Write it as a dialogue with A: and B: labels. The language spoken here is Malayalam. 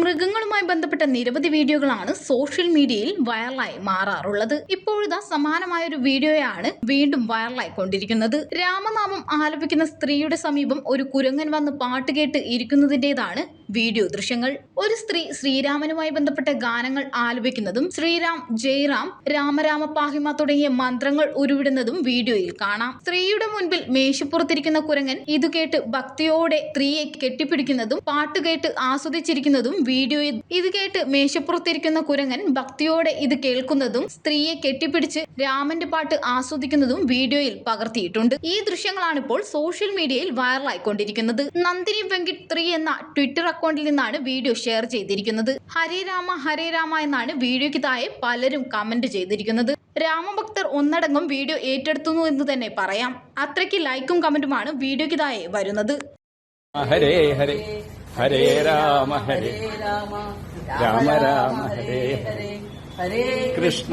A: മൃഗങ്ങളുമായി ബന്ധപ്പെട്ട നിരവധി വീഡിയോകളാണ് സോഷ്യൽ മീഡിയയിൽ വൈറലായി മാറാറുള്ളത്. ഇപ്പോഴിതാ സമാനമായ ഒരു വീഡിയോയാണ് വീണ്ടും വൈറലായി കൊണ്ടിരിക്കുന്നത്. രാമനാമം ആലപിക്കുന്ന സ്ത്രീയുടെ സമീപം ഒരു കുരങ്ങൻ വന്ന് പാട്ട് കേട്ട് ഇരിക്കുന്നതിന്റേതാണ് വീഡിയോ ദൃശ്യങ്ങൾ ഒരു സ്ത്രീ ശ്രീരാമനുമായി ബന്ധപ്പെട്ട ഗാനങ്ങൾ ആലപിക്കുന്നതും ശ്രീരാം ജയറാം രാമരാമ പാഹിമ തുടങ്ങിയ മന്ത്രങ്ങൾ ഉരുവിടുന്നതും വീഡിയോയിൽ കാണാം. സ്ത്രീയുടെ മുൻപിൽ മേശപ്പുറത്തിരിക്കുന്ന കുരങ്ങൻ ഇത് കേട്ട് ഭക്തിയോടെ സ്ത്രീയെ കെട്ടിപ്പിടിക്കുന്നതും പാട്ട് കേട്ട് ആസ്വദിച്ചിരിക്കുന്നതും വീഡിയോയിൽ ഇത് കേട്ട് മേശപ്പുറത്തിരിക്കുന്ന കുരങ്ങൻ ഭക്തിയോടെ ഇത് കേൾക്കുന്നതും സ്ത്രീയെ കെട്ടിപ്പിടിച്ച് രാമന്റെ പാട്ട് ആസ്വദിക്കുന്നതും വീഡിയോയിൽ പകർത്തിയിട്ടുണ്ട്. ഈ ദൃശ്യങ്ങളാണ് ഇപ്പോൾ സോഷ്യൽ മീഡിയയിൽ വൈറലായിക്കൊണ്ടിരിക്കുന്നത്. നന്ദിനി വെങ്കിട്ട് ത്രീ എന്ന ട്വിറ്റർ അക്കൗണ്ടിൽ നിന്നാണ് വീഡിയോ ഷെയർ ചെയ്തിരിക്കുന്നത്. ഹരേ രാമ ഹരേ രാമ എന്നാണ് വീഡിയോയ്ക്ക് താഴെ പലരും കമന്റ് ചെയ്തിരിക്കുന്നത്. രാമഭക്തർ ഒന്നടങ്കം വീഡിയോ ഏറ്റെടുത്തുന്നു എന്ന് തന്നെ പറയാം. അത്രയ്ക്ക് ലൈക്കും കമന്റുമാണ് വീഡിയോയ്ക്ക് താഴെ വരുന്നത്.
B: ഹരേ ഹരേ. ഹരേ രാമ ഹരേ.
C: രാമ
B: രാമ രാമ ഹരേ
C: ഹരേ ഹരേ.
B: കൃഷ്ണ